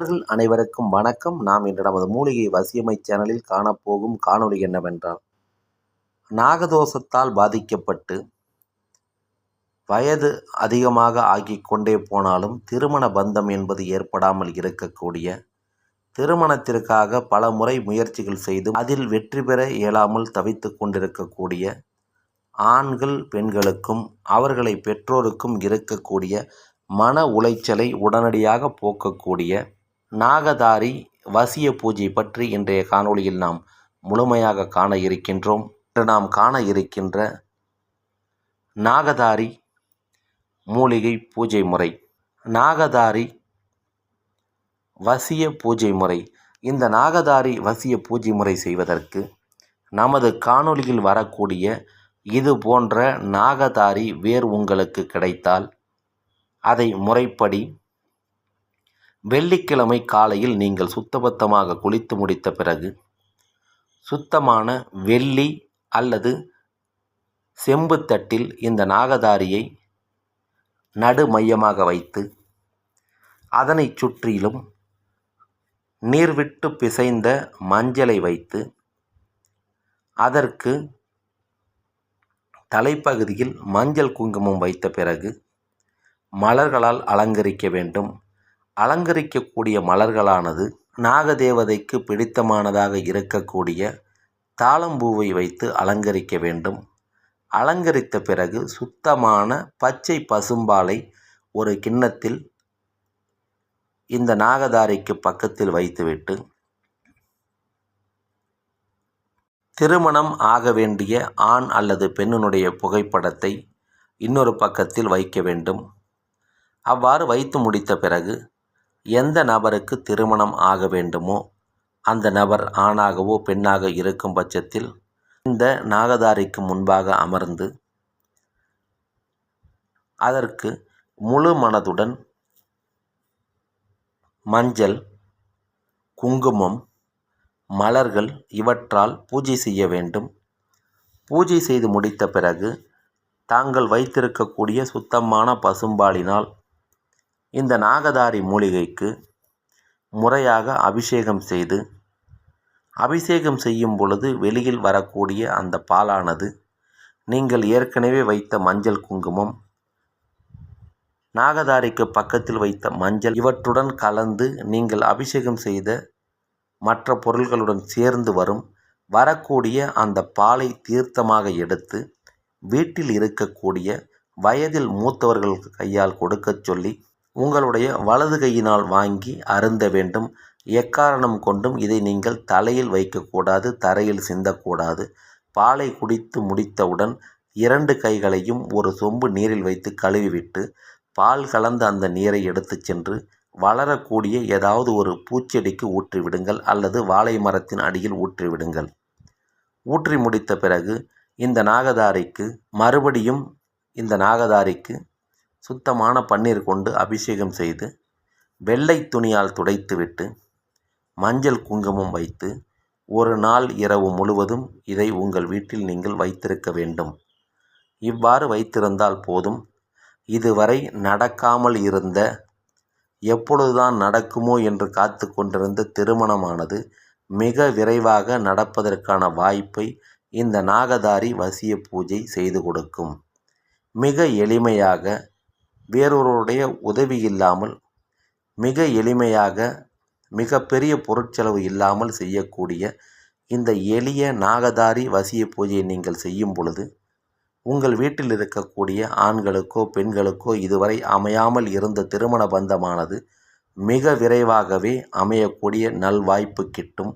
நண்பர்கள் அனைவருக்கும் வணக்கம். நாம் இன்று நமது மூலிகை வசியமை சேனலில் காணப்போகும் காணொளி என்னவென்றால் நாகதோஷத்தால் பாதிக்கப்பட்டு வயது அதிகமாக ஆகிக் கொண்டே போனாலும் திருமண பந்தம் என்பது ஏற்படாமல் இருக்கக்கூடிய திருமணத்திற்காக பல முறை முயற்சிகள் செய்து அதில் வெற்றி பெற இயலாமல் தவித்து கொண்டிருக்கக்கூடிய ஆண்கள் பெண்களுக்கும் அவர்களை பெற்றோருக்கும் இருக்கக்கூடிய மன உளைச்சலை உடனடியாக போக்கக்கூடிய நாகதாரி வசிய பூஜை பற்றி இன்றைய காணொளியில் நாம் முழுமையாக காண இருக்கின்றோம். இன்று நாம் காண இருக்கின்ற நாகதாரி மூலிகை பூஜை முறை. நாகதாரி வசிய பூஜை முறை. இந்த நாகதாரி வசிய பூஜை முறை செய்வதற்கு நமது காணொளியில் வரக்கூடிய இது போன்ற நாகதாரி வேர் உங்களுக்கு கிடைத்தால் அதை முறைப்படி வெள்ளிக்கிழமை காலையில் நீங்கள் சுத்தபத்தமாக குளித்து முடித்த பிறகு சுத்தமான வெள்ளி அல்லது செம்புத்தட்டில் இந்த நாகதாரியை நடு மையமாக வைத்து அதனை சுற்றிலும் நீர்விட்டு பிசைந்த மஞ்சளை வைத்து அதற்கு தலைப்பகுதியில் மஞ்சள் குங்குமம் வைத்த பிறகு மலர்களால் அலங்கரிக்க வேண்டும். அலங்கரிக்கக்கூடிய மலர்களானது நாகதேவதைக்கு பிடித்தமானதாக இருக்கக்கூடிய தாளம்பூவை வைத்து அலங்கரிக்க வேண்டும். அலங்கரித்த பிறகு சுத்தமான பச்சை பசும்பாலை ஒரு கிண்ணத்தில் இந்த நாகதாரிக்கு பக்கத்தில் வைத்துவிட்டு திருமணம் ஆக வேண்டிய ஆண் அல்லது பெண்ணினுடைய புகைப்படத்தை இன்னொரு பக்கத்தில் வைக்க வேண்டும். அவ்வாறு வைத்து முடித்த பிறகு எந்த நபருக்கு திருமணம் ஆக வேண்டுமோ அந்த நபர் ஆணாகவோ பெண்ணாக இருக்கும் பட்சத்தில் இந்த நாகதாரிக்கு முன்பாக அமர்ந்து அதற்கு முழு மனதுடன் மஞ்சள் குங்குமம் மலர்கள் இவற்றால் பூஜை செய்ய வேண்டும். பூஜை செய்து முடித்த பிறகு தாங்கள் வைத்திருக்கக்கூடிய சுத்தமான பசும்பாலினால் இந்த நாகதாரி மூலிகைக்கு முறையாக அபிஷேகம் செய்து அபிஷேகம் செய்யும் பொழுது வெளியில் வரக்கூடிய அந்த பாலானது நீங்கள் ஏற்கனவே வைத்த மஞ்சள் குங்குமம் நாகதாரிக்கு பக்கத்தில் வைத்த மஞ்சள் இவற்றுடன் கலந்து நீங்கள் அபிஷேகம் செய்த மற்ற பொருள்களுடன் சேர்ந்து வரும் வரக்கூடிய அந்த பாலை தீர்த்தமாக எடுத்து வீட்டில் இருக்கக்கூடிய வயதில் மூத்தவர்கள் கையால் கொடுக்கச் சொல்லி உங்களுடைய வலது கையினால் வாங்கி அருந்த வேண்டும். எக்காரணம் கொண்டும் இதை நீங்கள் தலையில் வைக்கக்கூடாது தரையில் சிந்தக்கூடாது. பாலை குடித்து முடித்தவுடன் இரண்டு கைகளையும் ஒரு சொம்பு நீரில் வைத்து கழுவிவிட்டு பால் கலந்த அந்த நீரை எடுத்துச் சென்று வளரக்கூடிய ஏதாவது ஒரு பூச்செடிக்கு ஊற்றிவிடுங்கள் அல்லது வாழை மரத்தின் அடியில் ஊற்றிவிடுங்கள். ஊற்றி முடித்த பிறகு இந்த நாகதாரிக்கு மறுபடியும் இந்த நாகதாரிக்கு சுத்தமான பன்னீர் கொண்டு அபிஷேகம் செய்து வெள்ளை துணியால் துடைத்துவிட்டு மஞ்சள் குங்குமம் வைத்து ஒரு நாள் இரவு முழுவதும் இதை உங்கள் வீட்டில் நீங்கள் வைத்திருக்க வேண்டும். இவ்வாறு வைத்திருந்தால் போதும். இதுவரை நடக்காமல் இருந்த எப்பொழுதுதான் நடக்குமோ என்று காத்து கொண்டிருந்த திருமணமானது மிக விரைவாக நடப்பதற்கான வாய்ப்பை இந்த நாகதாரி வசிய பூஜை செய்து கொடுக்கும். மிக எளிமையாக வேறொருடைய உதவி இல்லாமல் மிக எளிமையாக மிக பெரிய பொருட்செலவு இல்லாமல் செய்யக்கூடிய இந்த எளிய நாகதாரி வசிய பூஜையை நீங்கள் செய்யும் பொழுது உங்கள் வீட்டில் இருக்கக்கூடிய ஆண்களுக்கோ பெண்களுக்கோ இதுவரை அமையாமல் இருந்த திருமண பந்தமானது மிக விரைவாகவே அமையக்கூடிய நல்வாய்ப்பு கிட்டும்.